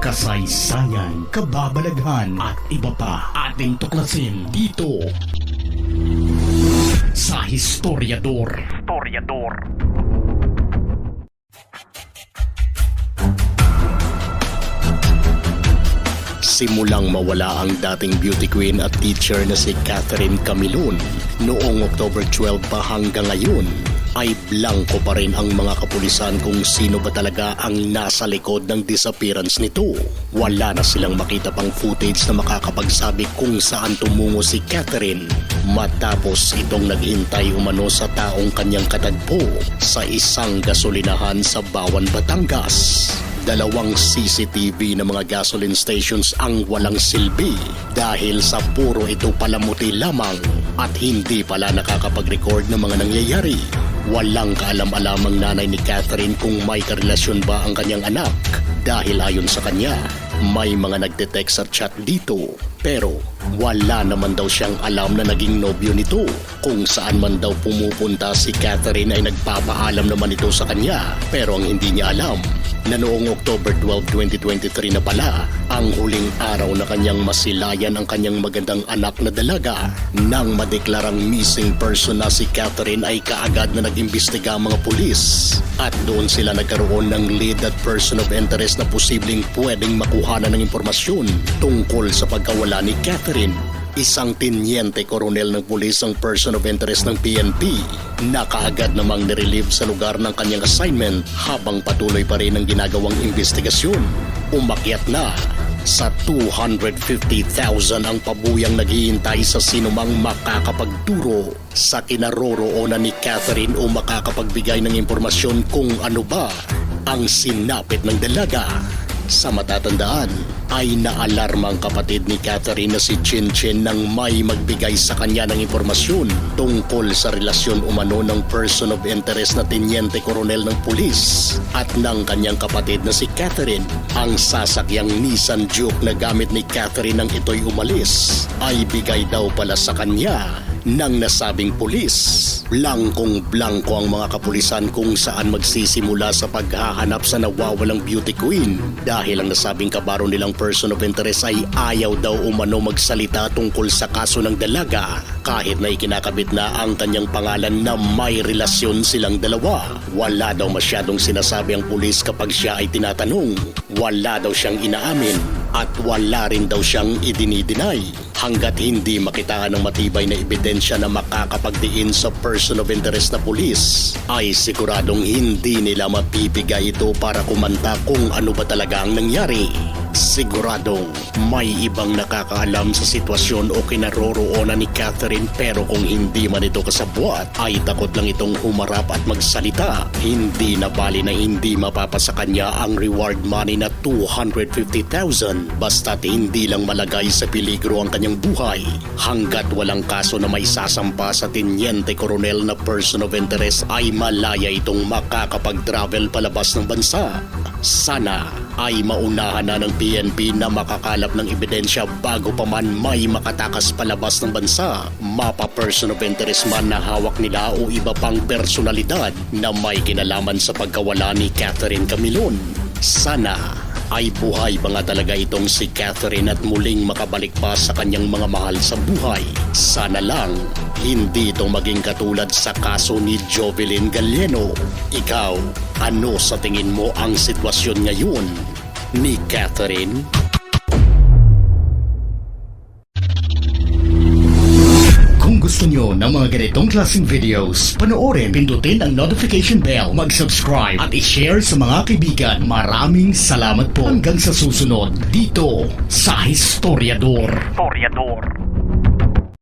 kasaysayan, kababalaghan at iba pa ating tuklasin dito sa Historiador. Historiador. Simulang mawala ang dating beauty queen at teacher na si Catherine Camilon noong October 12 pa hanggang ngayon ay blanco pa rin ang mga kapulisan kung sino ba talaga ang nasa likod ng disappearance nito. Wala na silang makita pang footage na makakapagsabi kung saan tumungo si Catherine matapos itong naghintay umano sa taong kanyang katagpo sa isang gasolinahan sa Bawan, Batangas dalawang CCTV na mga gasoline stations ang walang silbi dahil sa puro ito palamuti lamang at hindi pala nakakapag-record ng mga nangyayari. Walang kaalam-alam ang nanay ni Catherine kung may karelasyon ba ang kanyang anak. Dahil ayon sa kanya, may mga nagte-text at chat dito. Pero wala naman daw siyang alam na naging nobyo nito. Kung saan man daw pumupunta si Catherine ay nagpapaalam naman ito sa kanya. Pero ang hindi niya alam na noong October 12, 2023 na pala ang huling araw na kanyang masilayan ang kanyang magandang anak na dalaga. Nang madeklarang missing person na si Catherine ay kaagad na nag-imbestiga ang mga pulis at doon sila nagkaroon ng lead at person of interest na posibleng pwedeng makuha ng impormasyon tungkol sa pagkawala ni Catherine isang tinyente koronel ng pulis ang person of interest ng PNP na kaagad namang nirelieve sa lugar ng kanyang assignment habang patuloy pa rin ang ginagawang investigasyon. Umakyat na sa 250,000 ang pabuyang naghihintay sa sinumang makakapagturo sa kinaroroonan ni Catherine o makakapagbigay ng impormasyon kung ano ba ang sinapit ng dalaga. Sa matatandaan ay naalarma kapatid ni Catherine na si Chin Chin nang may magbigay sa kanya ng impormasyon tungkol sa relasyon umano ng person of interest na tinyente koronel ng pulis at ng kanyang kapatid na si Catherine. Ang sasakyang Nissan Juke na gamit ni Catherine nang ito'y umalis ay bigay daw pala sa kanya ng nasabing pulis. Blankong blanco ang mga kapulisan kung saan magsisimula sa paghahanap sa nawawalang beauty queen dahil ang nasabing kabaro nilang person of interest ay ayaw daw umano magsalita tungkol sa kaso ng dalaga kahit na ikinakabit na ang kanyang pangalan na may relasyon silang dalawa. Wala daw masyadong sinasabi ang pulis kapag siya ay tinatanong. Wala daw siyang inaamin at wala rin daw siyang idinidinay hanggat hindi makitaan ng matibay na ebidensya na makakapagdiin sa person of interest na pulis ay siguradong hindi nila mapipigay ito para kumanta kung ano ba talaga ang nangyari. Siguradong may ibang nakakaalam sa sitwasyon o kinaroroonan ni Catherine pero kung hindi man ito kasabwat ay takot lang itong humarap at magsalita. Hindi na bali na hindi mapapasa kanya ang reward money na 250,000 basta't hindi lang malagay sa peligro ang kanyang buhay hanggat walang kaso na may sasampa sa tinyente koronel na person of interest ay malaya itong makakapag-travel palabas ng bansa. Sana ay maunahan na ng PNP na makakalap ng ebidensya bago pa man may makatakas palabas ng bansa. Mapa person of interest man na hawak nila o iba pang personalidad na may kinalaman sa pagkawala ni Catherine Camilon. Sana ay buhay pa nga talaga itong si Catherine at muling makabalik pa sa kanyang mga mahal sa buhay. Sana lang, hindi ito maging katulad sa kaso ni Jovelyn Galleno. Ikaw, ano sa tingin mo ang sitwasyon ngayon ni Catherine? Kung gusto nyo ng mga ganitong klaseng videos, panoorin, pindutin ang notification bell, mag-subscribe at i-share sa mga kaibigan. Maraming salamat po hanggang sa susunod dito sa Historiador. Historiador.